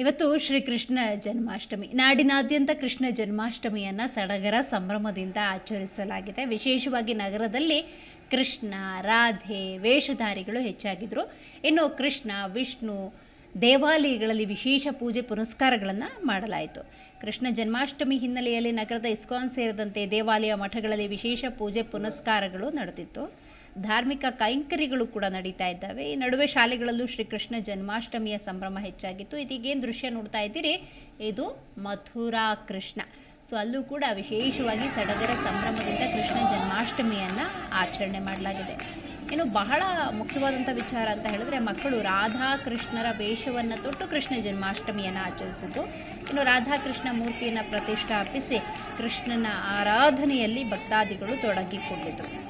ಇವತ್ತು ಶ್ರೀಕೃಷ್ಣ ಜನ್ಮಾಷ್ಟಮಿ. ನಾಡಿನಾದ್ಯಂತ ಕೃಷ್ಣ ಜನ್ಮಾಷ್ಟಮಿಯನ್ನು ಸಡಗರ ಸಂಭ್ರಮದಿಂದ ಆಚರಿಸಲಾಗಿದೆ. ವಿಶೇಷವಾಗಿ ನಗರದಲ್ಲಿ ಕೃಷ್ಣ, ರಾಧೆ, ವೇಷಧಾರಿಗಳು ಹೆಚ್ಚಾಗಿದ್ದರು ಇನ್ನು ಕೃಷ್ಣ, ವಿಷ್ಣು ದೇವಾಲಯಗಳಲ್ಲಿ ವಿಶೇಷ ಪೂಜೆ ಪುನಸ್ಕಾರಗಳನ್ನು ಮಾಡಲಾಯಿತು. ಕೃಷ್ಣ ಜನ್ಮಾಷ್ಟಮಿ ಹಿನ್ನೆಲೆಯಲ್ಲಿ ನಗರದ ಇಸ್ಕಾನ್ ಸೇರಿದಂತೆ ದೇವಾಲಯ ಮಠಗಳಲ್ಲಿ ವಿಶೇಷ ಪೂಜೆ ಪುನಸ್ಕಾರಗಳು ನಡೆದಿತ್ತು. ಧಾರ್ಮಿಕ ಕೈಂಕರ್ಯಗಳು ಕೂಡ ನಡೀತಾ ಇದ್ದಾವೆ. ಈ ನಡುವೆ ಶಾಲೆಗಳಲ್ಲೂ ಶ್ರೀಕೃಷ್ಣ ಜನ್ಮಾಷ್ಟಮಿಯ ಸಂಭ್ರಮ ಹೆಚ್ಚಾಗಿತ್ತು. ಇದೀಗೇನು ದೃಶ್ಯ ನೋಡ್ತಾ ಇದ್ದೀರಿ? ಇದು ಮಥುರಾ ಕೃಷ್ಣ. ಸೊ, ಅಲ್ಲೂ ಕೂಡ ವಿಶೇಷವಾಗಿ ಸಡಗರ ಸಂಭ್ರಮದಿಂದ ಕೃಷ್ಣ ಜನ್ಮಾಷ್ಟಮಿಯನ್ನು ಆಚರಣೆ ಮಾಡಲಾಗಿದೆ. ಇನ್ನು ಬಹಳ ಮುಖ್ಯವಾದಂಥ ವಿಚಾರ ಅಂತ ಹೇಳಿದ್ರೆ, ಮಕ್ಕಳು ರಾಧಾಕೃಷ್ಣರ ವೇಷವನ್ನು ತೊಟ್ಟು ಕೃಷ್ಣ ಜನ್ಮಾಷ್ಟಮಿಯನ್ನು ಆಚರಿಸಿದ್ದು. ಇನ್ನು ರಾಧಾಕೃಷ್ಣ ಮೂರ್ತಿಯನ್ನು ಪ್ರತಿಷ್ಠಾಪಿಸಿ ಕೃಷ್ಣನ ಆರಾಧನೆಯಲ್ಲಿ ಭಕ್ತಾದಿಗಳು ತೊಡಗಿಕೊಂಡಿದ್ದರು